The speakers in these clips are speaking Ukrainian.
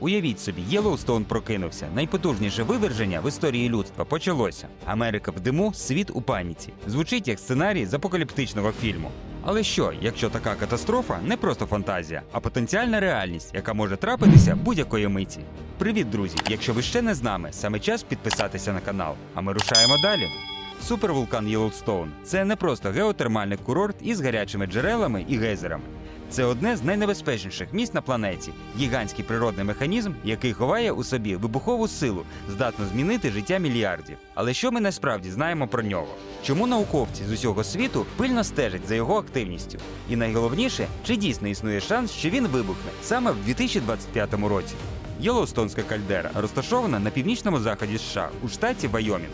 Уявіть собі, Єлоустоун прокинувся. Найпотужніше виверження в історії людства почалося. Америка в диму, світ у паніці. Звучить як сценарій з апокаліптичного фільму. Але що, якщо така катастрофа не просто фантазія, а потенціальна реальність, яка може трапитися будь-якої миті? Привіт, друзі! Якщо ви ще не з нами, саме час підписатися на канал. А ми рушаємо далі. Супервулкан Єлоустоун це не просто геотермальний курорт із гарячими джерелами і гейзерами. Це одне з найнебезпечніших місць на планеті, гігантський природний механізм, який ховає у собі вибухову силу, здатну змінити життя мільярдів. Але що ми насправді знаємо про нього? Чому науковці з усього світу пильно стежать за його активністю? І найголовніше, чи дійсно існує шанс, що він вибухне саме в 2025 році? Єлоустонська кальдера розташована на північному заході США у штаті Вайомінг.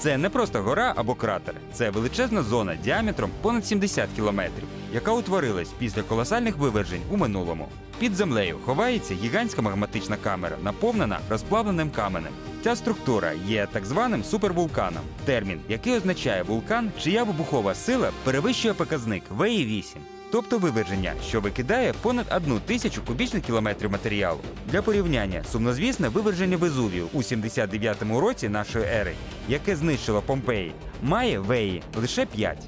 Це не просто гора або кратер, це величезна зона діаметром понад 70 кілометрів, яка утворилась після колосальних вивержень у минулому. Під землею ховається гігантська магматична камера, наповнена розплавленим каменем. Ця структура є так званим супервулканом, термін, який означає вулкан, чия вибухова сила перевищує показник ВІ-8. Тобто виверження, що викидає понад одну тисячу кубічних кілометрів матеріалу. Для порівняння сумнозвісне виверження Везувію у 79-му році нашої ери, яке знищило Помпеї, має веї лише 5.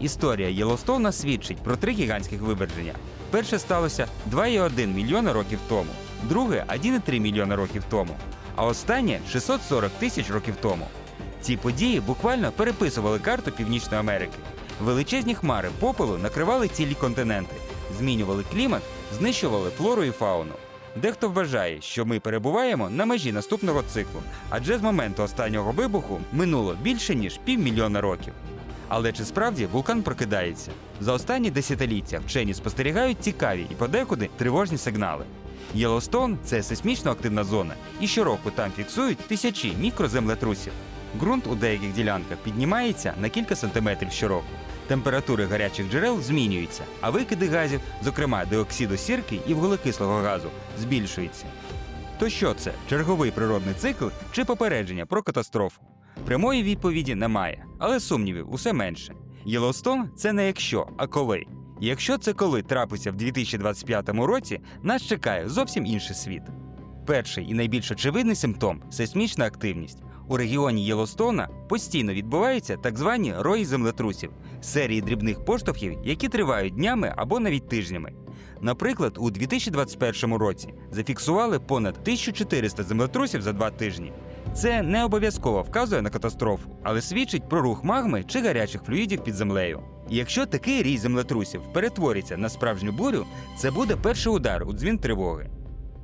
Історія Єлостоуна свідчить про три гігантських виверження. Перше сталося 2,1 мільйона років тому, друге 1,3 мільйона років тому, а останнє 640 тисяч років тому. Ці події буквально переписували карту Північної Америки. Величезні хмари попелу накривали цілі континенти, змінювали клімат, знищували флору і фауну. Дехто вважає, що ми перебуваємо на межі наступного циклу, адже з моменту останнього вибуху минуло більше ніж півмільйона років. Але чи справді вулкан прокидається? За останні десятиліття вчені спостерігають цікаві і подекуди тривожні сигнали. Єлоустон – це сейсмічно активна зона, і щороку там фіксують тисячі мікроземлетрусів. Ґрунт у деяких ділянках піднімається на кілька сантиметрів щороку. Температури гарячих джерел змінюються, а викиди газів, зокрема диоксиду сірки і вуглекислого газу, збільшуються. То що це черговий природний цикл чи попередження про катастрофу? Прямої відповіді немає, але сумнівів усе менше. Єлоустон це не якщо, а коли. Якщо це коли трапиться в 2025 році, нас чекає зовсім інший світ. Перший і найбільш очевидний симптом сейсмічна активність. У регіоні Єлостона постійно відбуваються так звані рої землетрусів, серії дрібних поштовхів, які тривають днями або навіть тижнями. Наприклад, у 2021 році зафіксували понад 1400 землетрусів за два тижні. Це не обов'язково вказує на катастрофу, але свідчить про рух магми чи гарячих флюїдів під землею. Якщо такий рій землетрусів перетвориться на справжню бурю, це буде перший удар у дзвін тривоги.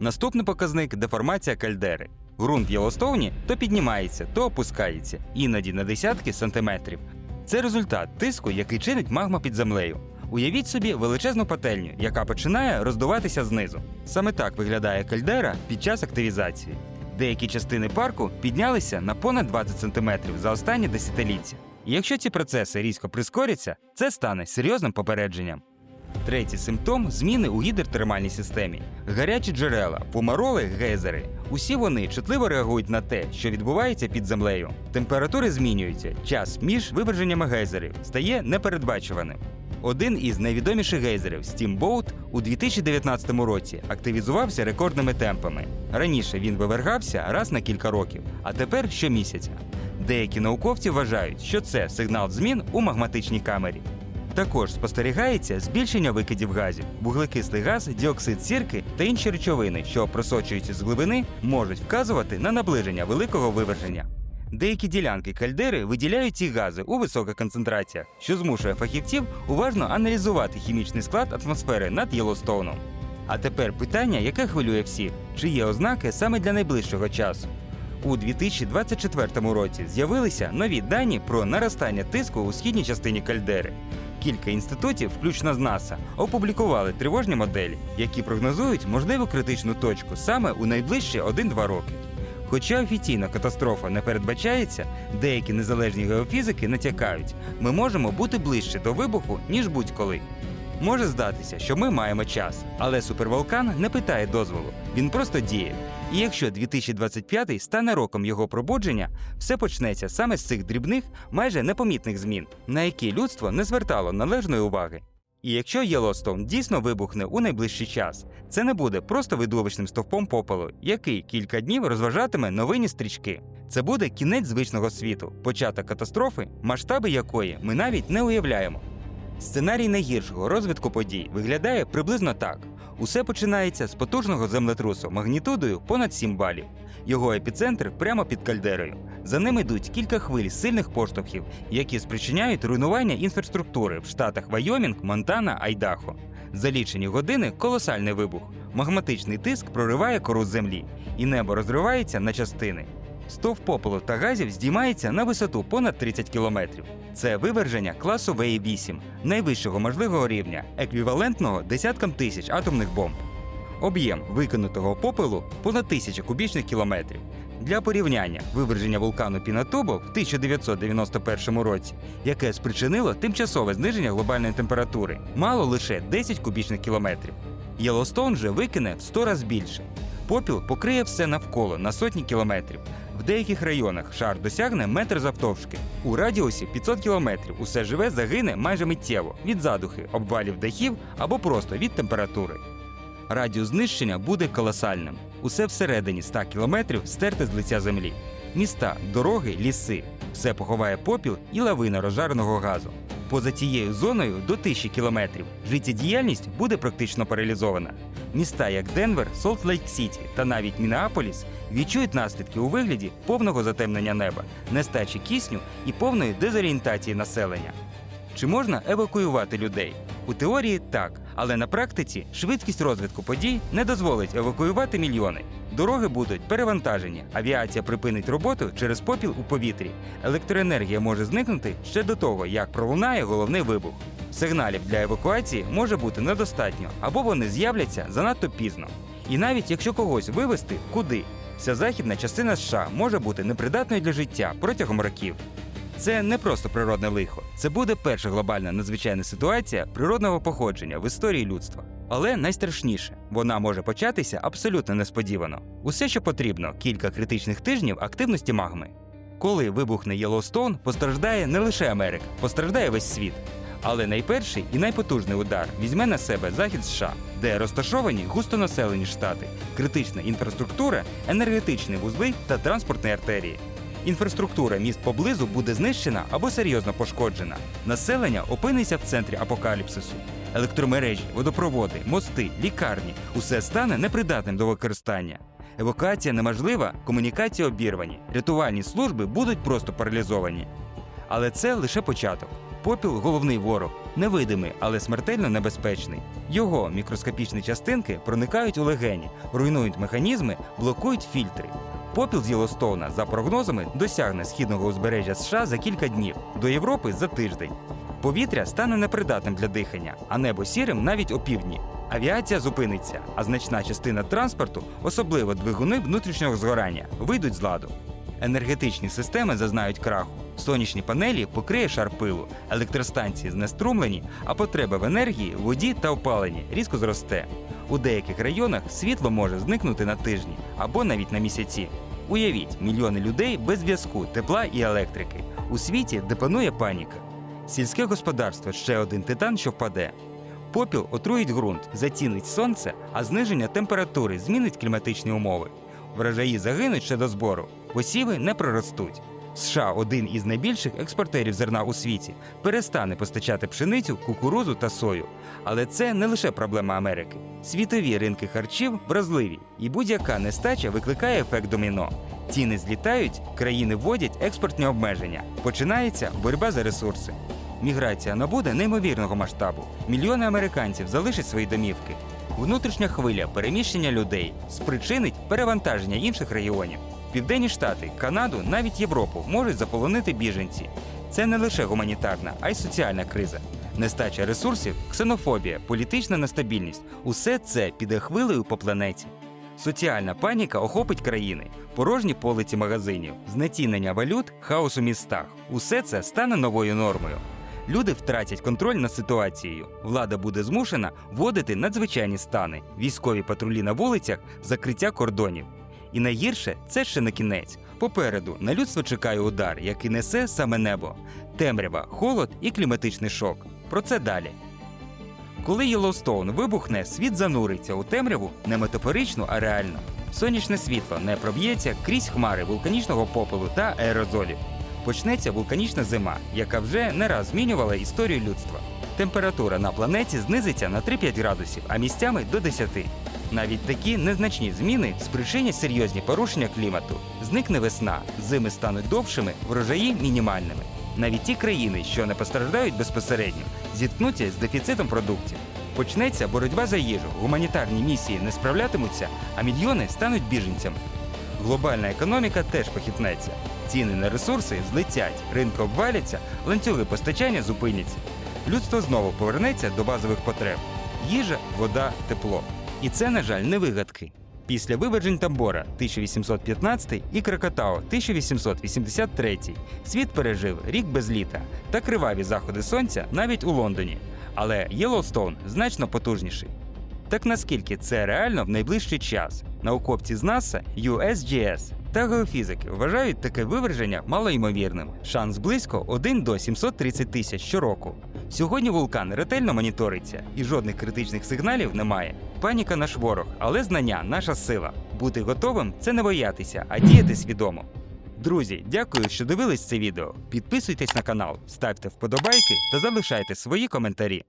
Наступний показник деформація кальдери. Ґрунт в Єлостоуні то піднімається, то опускається, іноді на десятки сантиметрів. Це результат тиску, який чинить магма під землею. Уявіть собі величезну пательню, яка починає роздуватися знизу. Саме так виглядає кальдера під час активізації. Деякі частини парку піднялися на понад 20 сантиметрів за останні десятиліття. І якщо ці процеси різко прискоряться, це стане серйозним попередженням. Третій симптом зміни у гідротермальній системі. Гарячі джерела, помароли, гейзери. Усі вони чутливо реагують на те, що відбувається під землею. Температури змінюються, час між виверженнями гейзерів стає непередбачуваним. Один із найвідоміших гейзерів Steamboat у 2019 році активізувався рекордними темпами. Раніше він вивергався раз на кілька років, а тепер щомісяця. Деякі науковці вважають, що це сигнал змін у магматичній камері. Також спостерігається збільшення викидів газів. Вуглекислий газ, діоксид сірки та інші речовини, що просочуються з глибини, можуть вказувати на наближення великого виверження. Деякі ділянки кальдери виділяють ці гази у високих концентраціях, що змушує фахівців уважно аналізувати хімічний склад атмосфери над Єлостоуном. А тепер питання, яке хвилює всіх: чи є ознаки саме для найближчого часу? У 2024 році з'явилися нові дані про наростання тиску у східній частині кальдери. Кілька інститутів, включно з НАСА, опублікували тривожні моделі, які прогнозують можливу критичну точку саме у найближчі 1-2 роки. Хоча офіційна катастрофа не передбачається, деякі незалежні геофізики натякають, ми можемо бути ближче до вибуху, ніж будь-коли. Може здатися, що ми маємо час, але супервулкан не питає дозволу, він просто діє. І якщо 2025 стане роком його пробудження, все почнеться саме з цих дрібних, майже непомітних змін, на які людство не звертало належної уваги. І якщо Єлостоун дійсно вибухне у найближчий час, це не буде просто видовищним стовпом попелу, який кілька днів розважатиме новинні стрічки. Це буде кінець звичного світу, початок катастрофи, масштаби якої ми навіть не уявляємо. Сценарій найгіршого розвитку подій виглядає приблизно так: усе починається з потужного землетрусу магнітудою понад 7 балів. Його епіцентр прямо під кальдерою. За ним йдуть кілька хвиль сильних поштовхів, які спричиняють руйнування інфраструктури в штатах Вайомінг, Монтана, Айдахо. За лічені години колосальний вибух. Магматичний тиск прориває кору землі, і небо розривається на частини. Стовп попелу та газів здіймається на висоту понад 30 кілометрів. Це виверження класу ВІ-8, найвищого можливого рівня, еквівалентного десяткам тисяч атомних бомб. Об'єм викинутого попелу понад тисяча кубічних кілометрів. Для порівняння виверження вулкану Пінатубо в 1991 році, яке спричинило тимчасове зниження глобальної температури, мало лише 10 кубічних кілометрів. Єлостоун же викине в 100 разів більше. Попіл покриє все навколо на сотні кілометрів. В деяких районах шар досягне метр завтовшки. У радіусі 500 кілометрів усе живе загине майже миттєво від задухи, обвалів дахів або просто від температури. Радіус знищення буде колосальним. Усе всередині 100 кілометрів стерте з лиця землі. Міста, дороги, ліси. Все поховає попіл і лавина розжареного газу. Поза цією зоною до тисячі кілометрів життєдіяльність буде практично паралізована. Міста, як Денвер, Солт-Лейк-Сіті та навіть Мінеаполіс відчують наслідки у вигляді повного затемнення неба, нестачі кисню і повної дезорієнтації населення. Чи можна евакуювати людей? У теорії так, але на практиці швидкість розвитку подій не дозволить евакуювати мільйони. Дороги будуть перевантажені, авіація припинить роботу через попіл у повітрі. Електроенергія може зникнути ще до того, як пролунає головний вибух. Сигналів для евакуації може бути недостатньо, або вони з'являться занадто пізно. І навіть якщо когось вивезти, куди? Вся західна частина США може бути непридатною для життя протягом років. Це не просто природне лихо, це буде перша глобальна надзвичайна ситуація природного походження в історії людства. Але найстрашніше, вона може початися абсолютно несподівано. Усе, що потрібно, кілька критичних тижнів активності магми. Коли вибухне Єлоустоун, постраждає не лише Америка, постраждає весь світ. Але найперший і найпотужний удар візьме на себе захід США, де розташовані густонаселені штати, критична інфраструктура, енергетичні вузли та транспортні артерії. Інфраструктура міст поблизу буде знищена або серйозно пошкоджена. Населення опиниться в центрі апокаліпсису. Електромережі, водопроводи, мости, лікарні усе стане непридатним до використання. Евакуація неможлива, комунікації обірвані, рятувальні служби будуть просто паралізовані. Але це лише початок. Попіл головний ворог, невидимий, але смертельно небезпечний. Його мікроскопічні частинки проникають у легені, руйнують механізми, блокують фільтри. Попіл з Єлостоуна, за прогнозами, досягне східного узбережжя США за кілька днів, до Європи за тиждень. Повітря стане непридатним для дихання, а небо сірим навіть опівдні. Авіація зупиниться, а значна частина транспорту, особливо двигуни внутрішнього згорання, вийдуть з ладу. Енергетичні системи зазнають краху. Сонячні панелі покриє шар пилу, електростанції знеструмлені, а потреба в енергії, воді та опаленні різко зросте. У деяких районах світло може зникнути на тижні або навіть на місяці. Уявіть, мільйони людей без зв'язку, тепла і електрики. У світі, де панує паніка. Сільське господарство ще один титан, що впаде. Попіл отруїть ґрунт, зацінить сонце, а зниження температури змінить кліматичні умови. Врожаї загинуть ще до збору, посіви не проростуть. США, один із найбільших експортерів зерна у світі, перестане постачати пшеницю, кукурузу та сою. Але це не лише проблема Америки. Світові ринки харчів вразливі, і будь-яка нестача викликає ефект доміно. Ціни злітають, країни вводять експортні обмеження. Починається боротьба за ресурси. Міграція набуде неймовірного масштабу. Мільйони американців залишать свої домівки. Внутрішня хвиля переміщення людей спричинить перевантаження інших регіонів. Південні Штати, Канаду, навіть Європу можуть заполонити біженці. Це не лише гуманітарна, а й соціальна криза. Нестача ресурсів, ксенофобія, політична нестабільність усе це піде хвилею по планеті. Соціальна паніка охопить країни, порожні полиці магазинів, знецінення валют, хаос у містах. Усе це стане новою нормою. Люди втратять контроль над ситуацією. Влада буде змушена вводити надзвичайні стани, військові патрулі на вулицях, закриття кордонів. І найгірше це ще не кінець. Попереду на людство чекає удар, який несе саме небо, темрява, холод і кліматичний шок. Про це далі. Коли Єлоустоун вибухне, світ зануриться у темряву не метафорично, а реально. Сонячне світло не проб'ється крізь хмари вулканічного попелу та аерозолів. Почнеться вулканічна зима, яка вже не раз змінювала історію людства. Температура на планеті знизиться на 3-5 градусів, а місцями до 10. Навіть такі незначні зміни спричинять серйозні порушення клімату. Зникне весна, зими стануть довшими, врожаї мінімальними. Навіть ті країни, що не постраждають безпосередньо, зіткнуться з дефіцитом продуктів. Почнеться боротьба за їжу, гуманітарні місії не справлятимуться, а мільйони стануть біженцями. Глобальна економіка теж похитнеться. Ціни на ресурси злетять, ринки обваляться, ланцюги постачання зупиняться. Людство знову повернеться до базових потреб: їжа, вода, тепло. І це, на жаль, не вигадки. Після вивержень Тамбора 1815 і Кракатау 1883 світ пережив рік без літа та криваві заходи сонця навіть у Лондоні. Але Єлоустоун значно потужніший. Так наскільки це реально в найближчий час? Науковці з НАСА, USGS та геофізики вважають таке виверження малоймовірним. Шанс близько 1 до 730 тисяч щороку. Сьогодні вулкан ретельно моніториться і жодних критичних сигналів немає. Паніка наш ворог, але знання наша сила. Бути готовим це не боятися, а діяти свідомо. Друзі, дякую, що дивились це відео. Підписуйтесь на канал, ставте вподобайки та залишайте свої коментарі.